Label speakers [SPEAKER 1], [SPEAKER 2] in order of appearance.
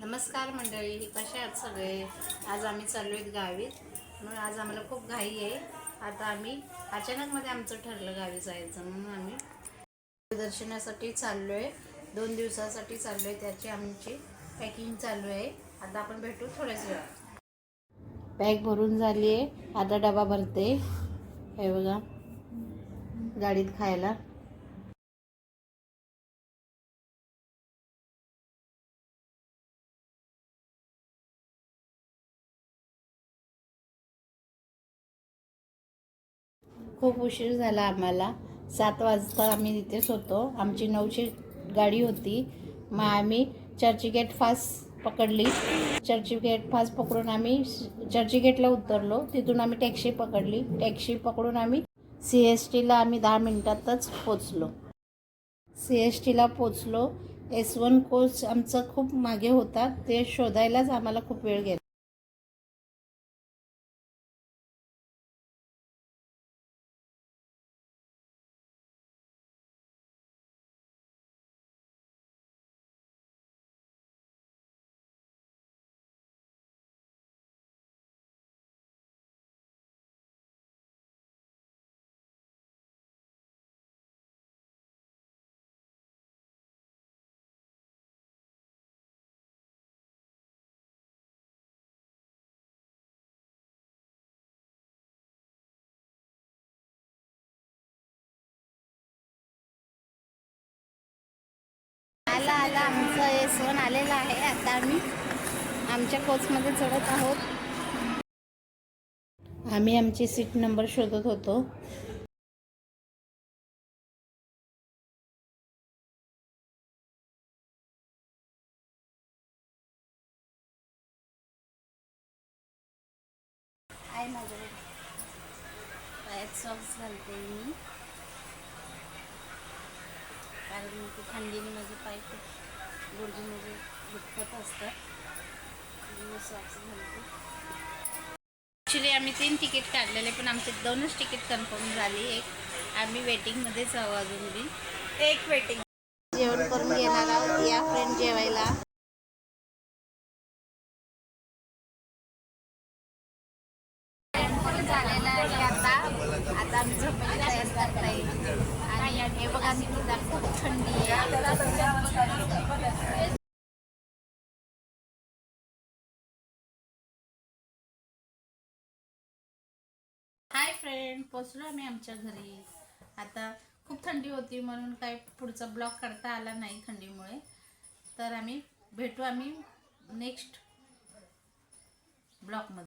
[SPEAKER 1] नमस्कार मंडळी कसे आहात सगळे? आज आम्ही चाललो आहेत गावीत. म्हणून आज आम्हाला खूप घाई आहे. आता आम्ही अचानकमध्ये आमचं ठरलं गावी जायचं म्हणून आम्ही दर्शनासाठी चाललो आहे दोन दिवसासाठी चाललो आहे त्याची आमची पॅकिंग चालू आहे. आता आपण भेटू थोड्याच वेळात. बॅग भरून झाली आहे आता डबा भरते. हे बघा. गाडीत खायला. खूप उशीर झाला आम्हाला. सात वाजता आम्ही तिथेच होतो. आमची नऊची गाडी होती. मग आम्ही चर्चगेट फास्ट पकडली. चर्चगेट फास्ट पकडून आम्ही चर्चगेटला उतरलो. तिथून आम्ही टॅक्सी पकडली. टॅक्सी पकडून आम्ही सी एस टीला आम्ही दहा मिनटातच पोचलो सी एस टीला पोचलो एस वन कोच आमचा खूप मागे होता. ते शोधायलाच आम्हाला खूप वेळ गेला. आला आला आमचं हे सण आलेलं आहे. आता आम्ही आमच्या कोचमध्ये चढत आहोत. आम्ही आमची सीट नंबर शोधत होतो. आहे माझ्याकडे पायात सॉक्स घालते मी. कारण की थंडीने दुखत असतात मी ॲक्च्युली आम्ही तीन तिकीट काढलेले पण आमचे दोनच तिकीट कन्फर्म झाली. एक आम्ही वेटिंगमध्येच आहो अजून बी
[SPEAKER 2] एक वेटिंग
[SPEAKER 1] जेवण करून घेणार आहोत या फ्रेंड जेवायला. झालेला आहे आता. आता आम्ही झोपायला तयार करता येईल आणि हे बघा निकिता खूप थंडी आहे. हाय फ्रेंड पोचलो आम्ही आमच्या घरी. आता खूप थंडी होती म्हणून काय पुढचा ब्लॉग काढता आला नाही थंडीमुळे. तर आम्ही भेटू आम्ही नेक्स्ट ब्लॉगमध्ये.